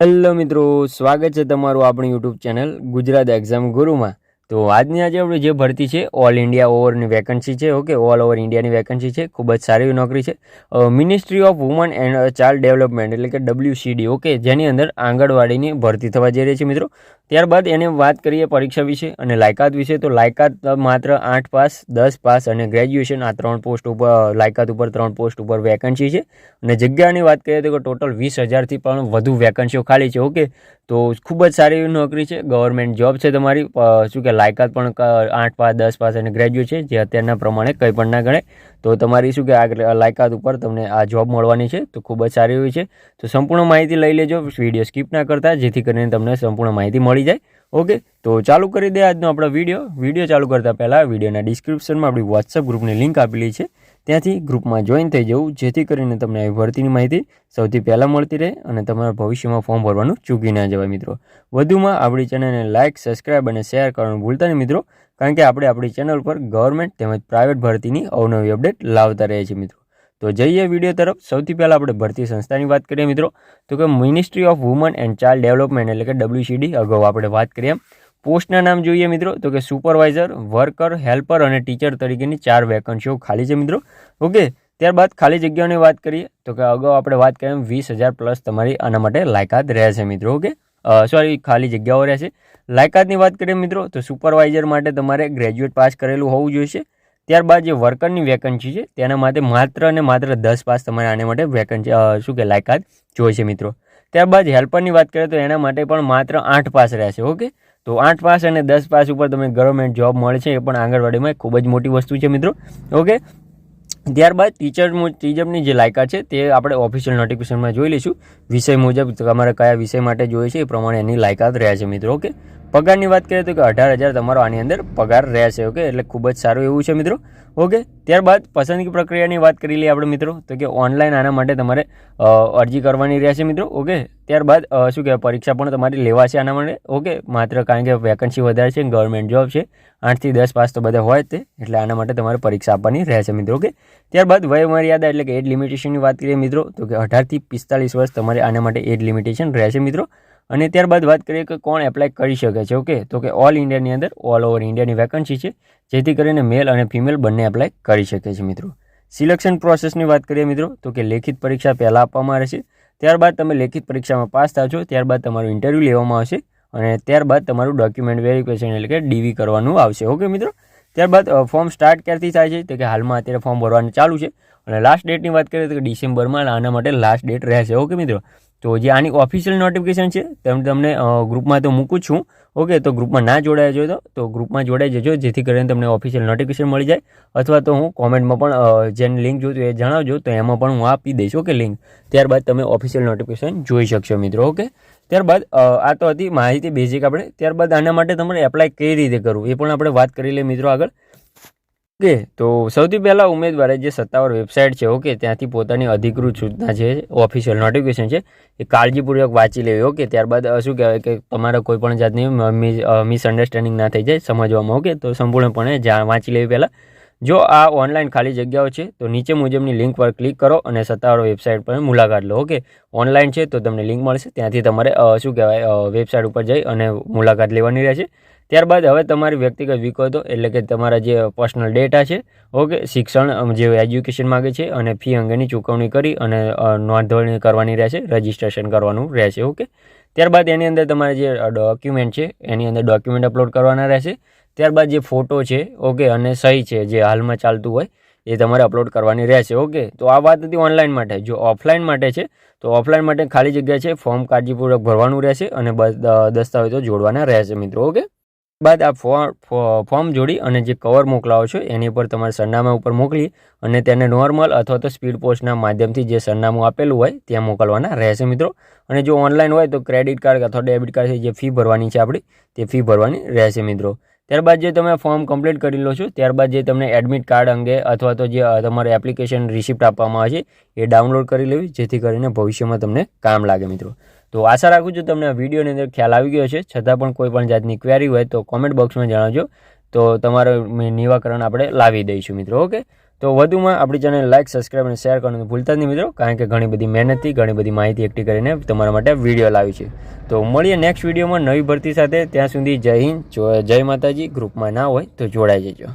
Hello મિત્રો, સ્વાગત છે તમારું આપણી યુટ્યુબ ચેનલ ગુજરાત એક્ઝામ ગુરુમાં તો આજની આજે આપણે જે ભરતી છે ઓલ ઇન્ડિયા ઓવરની વેકન્સી છે ઓકે ઓલ ઓવર ઇન્ડિયાની વેકન્સી છે, ખૂબ જ સારી નોકરી છે. Ministry of woman and child development એટલે કે ડબલ્યુસીડી ઓકે જેની અંદર આંગણવાડીની ભરતી થવા જઈ રહી છે મિત્રો. ત્યારબાદ એને વાત કરીએ પરીક્ષા વિશે અને લાયકાત વિશે, તો લાયકાત માત્ર આઠ પાસ, દસ પાસ અને ગ્રેજ્યુએશન આ ત્રણ પોસ્ટ ઉપર, લાયકાત ઉપર ત્રણ પોસ્ટ ઉપર વેકન્સી છે. અને જગ્યાની વાત કરીએ તો ટોટલ વીસ હજારથી પણ વધુ વેકન્સીઓ ખાલી છે ઓકે તો ખૂબ જ સારી એવી નોકરી છે. ગવર્મેન્ટ જોબ છે તમારી. શું કે લાયકાત પણ આઠ પાસ, દસ પાસ અને ગ્રેજ્યુએટ છે, જે અત્યારના પ્રમાણે કંઈ પણ ના ગણે તો તમારી શું કે આ લાયકાત ઉપર તમને આ જોબ મળવાની છે, તો ખૂબ જ સારી હોય છે. તો સંપૂર્ણ માહિતી લઈ લેજો વીડિયો સ્કીપ ના કરતા, જેથી કરીને તમને સંપૂર્ણ માહિતી મળી જાય. ઓકે તો ચાલુ કરી દે આજનો આપણો વીડિયો વીડિયો ચાલુ કરતાં પહેલાં વિડીયોના ડિસ્ક્રિપ્શનમાં આપણી વોટ્સઅપ ગ્રુપની લિંક આપેલી છે. ત્યાંથી ગ્રુપમાં જોઈન થઈ જવું, જેથી કરીને તમને આવી ભરતીની માહિતી સૌથી પહેલાં મળતી રહે અને તમારા ભવિષ્યમાં ફોર્મ ભરવાનું ચૂકી ના જવાય મિત્રો. વધુમાં આપણી ચેનલને લાઇક સબસ્ક્રાઇબ અને શેર કરવાનું ભૂલતા નહીં મિત્રો. કારણ કે આપણે આપણી ચેનલ પર ગવર્મેન્ટ તેમજ પ્રાઇવેટ ભરતીની અવનવી અપડેટ લાવતા રહીએ છીએ મિત્રો. તો જઈએ વીડિયો તરફ. સૌથી પહેલાં આપણે ભરતી સંસ્થાની વાત કરીએ મિત્રો. તો કે ministry of woman and child development એટલે કે ડબલ્યુસીડી અગાઉ આપણે વાત કરીએ એમ. પોસ્ટના નામ જોઈએ મિત્રો. તો કે સુપરવાઇઝર વર્કર હેલ્પર અને ટીચર તરીકેની ચાર વેકન્સીઓ ખાલી છે મિત્રો. ઓકે ત્યારબાદ ખાલી જગ્યાઓની વાત કરીએ. તો કે અગાઉ આપણે વાત કરીએ એમ વીસ હજાર પ્લસ તમારી આના માટે લાયકાત રહેશે મિત્રો. ઓકે સોરી ખાલી જગ્યાઓ રહેશે લાયકાતની વાત કરીએ મિત્રો, તો સુપરવાઇઝર માટે તમારે ગ્રેજ્યુએટ પાસ કરેલું હોવું જોઈશે. ત્યારબાદ જે વર્કરની વેકન્સી છે, તેના માટે માત્ર અને માત્ર દસ પાસ તમારે આને માટે વેકન્સી શું કે લાયકાત જોઈશે મિત્રો. ત્યારબાદ હેલ્પરની વાત કરીએ તો એના માટે પણ માત્ર આઠ પાસ રહેશે ઓકે? તો આઠ પાસ અને દસ પાસ ઉપર તમને ગવર્મેન્ટ જોબ મળે છે, એ પણ આંગણવાડીમાં ખૂબ જ મોટી વસ્તુ છે મિત્રો, ઓકે? ત્યારબાદ ટીચર ટીચરની જે લાયકાત છે, તે આપણે ઓફિશિયલ નોટિફિકેશનમાં જોઈ લઈશું. વિષય મુજબ તમારે કયા વિષય માટે જોઈએ છે એ પ્રમાણે એની લાયકાત રહે છે મિત્રો ઓકે પગારની વાત કરીએ તો કે અઢાર હજાર તમારો આની અંદર પગાર રહેશે ઓકે એટલે ખૂબ જ સારું એવું છે મિત્રો ઓકે ત્યારબાદ પસંદગી પ્રક્રિયાની વાત કરી લઈએ આપણે મિત્રો, તો કે ઓનલાઈન આના માટે તમારે અરજી કરવાની રહેશે મિત્રો ઓકે ત્યારબાદ શું કહેવાય, પરીક્ષા પણ તમારી લેવાશે આના માટે. ઓકે, માત્ર કારણ કે વેકન્સી વધારે છે ગવર્મેન્ટ જોબ છે, આઠથી દસ પાસ તો બધા હોય તે, એટલે આના માટે તમારે પરીક્ષા આપવાની રહેશે મિત્રો, ઓકે? ત્યારબાદ વય મર્યાદા એટલે કે એજ લિમિટેશનની વાત કરીએ મિત્રો, તો કે અઢારથી પિસ્તાલીસ વર્ષ તમારે આના માટે એજ લિમિટેશન રહેશે મિત્રો. અને ત્યારબાદ વાત કરીએ કે કોણ એપ્લાય કરી શકે છે, ઓકે? તો કે ઓલ ઇન્ડિયાની અંદર ઓલ ઓવર ઇન્ડિયાની વેકન્સી છે, જેથી કરીને મેલ અને ફિમેલ બંને એપ્લાય કરી શકે છે મિત્રો. સિલેક્શન પ્રોસેસની વાત કરીએ મિત્રો, તો કે લેખિત પરીક્ષા પહેલાં આપવામાં આવે છે ત્યારબાદ તમે લેખિત પરીક્ષામાં પાસ છો, ત્યારબાદ તમારું ઇન્ટરવ્યૂ લેવામાં આવશે અને ત્યારબાદ તમારું ડોક્યુમેન્ટ વેરિફિકેશન એટલે કે ડીવી કરવાનું આવશે. ઓકે મિત્રો? ત્યારબાદ ફોર્મ સ્ટાર્ટ ક્યારથી થાય છે? તો કે હાલમાં અત્યારે ફોર્મ ભરવાનું ચાલુ છે. અને લાસ્ટ ડેટની વાત કરીએ તો કે ડિસેમ્બરમાં આના માટે લાસ્ટ ડેટ રહેશે. ઓકે મિત્રો? તો જે આની ઓફિશિયલ નોટિફિકેશન છે, તેમ તમને ગ્રુપમાં તો મૂકું છું. ઓકે, તો ગ્રુપમાં ના જોડાયા જોઈએ તો ગ્રુપમાં જોડાઈ જજો, જેથી કરીને તમને ઓફિશિયલ નોટિફિકેશન મળી જાય. અથવા તો હું કોમેન્ટમાં પણ જેની લિંક જોતું એ જણાવજો, તો એમાં પણ હું આપી દઈશ, ઓકે લિંક ત્યારબાદ તમે ઓફિશિયલ નોટિફિકેશન જોઈ શકશો, મિત્રો, ઓકે? ત્યારબાદ આ તો હતી માહિતી બેઝિક આપણે. ત્યારબાદ આના માટે તમારે એપ્લાય કઈ રીતે કરવું, એ પણ આપણે વાત કરી લઈએ, મિત્રો, આગળ. ઓકે, તો સૌથી પહેલાં ઉમેદવારે જે સત્તાવાર વેબસાઇટ છે, ઓકે, ત્યાંથી પોતાની અધિકૃત સૂચના છે ઓફિશિયલ નોટિફિકેશન છે, એ કાળજીપૂર્વક વાંચી લેવી, ઓકે, ત્યારબાદ શું કહેવાય કે તમારે કોઈ પણ જાતની મિસઅન્ડરસ્ટેન્ડિંગ ના થઈ જાય સમજવામાં, ઓકે, તો સંપૂર્ણપણે જા, વાંચી લેવી પહેલાં. જો આ ઓનલાઈન ખાલી જગ્યાઓ છે, તો નીચે મુજબની લિંક પર ક્લિક કરો અને સત્તાવાર વેબસાઇટ પર મુલાકાત લો, ઓકે. ઓનલાઈન છે, તો તમને લિંક મળશે, ત્યાંથી તમારે શું કહેવાય વેબસાઇટ ઉપર જઈ અને મુલાકાત લેવાની રહેશે. ત્યારબાદ હવે તમારી વ્યક્તિગત વિગતો એટલે કે તમારા જે પર્સનલ ડેટા છે, ઓકે, શિક્ષણ જે એજ્યુકેશન માગે છે અને ફી અંગેની ચૂકવણી કરી અને નોંધણી કરવાની રહેશે, રજિસ્ટ્રેશન કરવાનું રહેશે, ઓકે? ત્યારબાદ એની અંદર તમારે જે ડોક્યુમેન્ટ છે, એની અંદર ડોક્યુમેન્ટ અપલોડ કરવાના રહેશે. ત્યારબાદ જે ફોટો છે, ઓકે, અને સહી છે, જે હાલમાં ચાલતું હોય, એ તમારે અપલોડ કરવાની રહેશે, ઓકે? તો આ વાત હતી ઓનલાઈન માટે. જો ઓફલાઈન માટે છે, તો ઓફલાઈન માટે ખાલી જગ્યા છે, ફોર્મ કાળજીપૂર્વક ભરવાનું રહેશે અને દસ્તાવેજો જોડવાના રહેશે, મિત્રો, ઓકે? બાદ આ ફોર્મ જોડી અને જે કવર મોકલાવો છો, એની ઉપર તમારે સરનામા ઉપર મોકલી અને તેને નોર્મલ અથવા તો સ્પીડ પોસ્ટના માધ્યમથી જે સરનામું આપેલું હોય, ત્યાં મોકલવાના રહેશે મિત્રો. અને જો ઓનલાઈન હોય, તો ક્રેડિટ કાર્ડ અથવા ડેબિટ કાર્ડથી જે ફી ભરવાની છે આપણી, તે ફી ભરવાની રહેશે મિત્રો. ત્યારબાદ જે તમે ફોર્મ કમ્પ્લીટ કરી લો છો, ત્યારબાદ જે તમને એડમિટ કાર્ડ અંગે અથવા તો જે તમારે એપ્લિકેશન રિસિપ્ટ આપવામાં આવે છે એ ડાઉનલોડ કરી લેવી, જેથી કરીને ભવિષ્યમાં તમને કામ લાગે મિત્રો. તો આશા રાખું છું તમને વિડીયોની અંદર ખ્યાલ આવી ગયો છે છતાં પણ કોઈ પણ જાતની ક્વેરી હોય તો કોમેન્ટ બોક્સમાં જણાવજો. તો તમારું નિવાકરણ આપણે લાવી દઈશું મિત્રો ઓકે તો વધુમાં આપણી ચેનલ લાઇક સબસ્ક્રાઈબ અને શેર કરવાનું ભૂલતા નહીં મિત્રો, કારણ કે ઘણી બધી મહેનતથી, ઘણી બધી માહિતી એકઠી કરીને તમારા માટે વીડિયો લાવી છે. તો મળીએ નેક્સ્ટ વિડીયોમાં નવી ભરતી સાથે. ત્યાં સુધી જય હિન્દ જય માતાજી. ગ્રુપમાં ના હોય તો જોડાઈ જજો.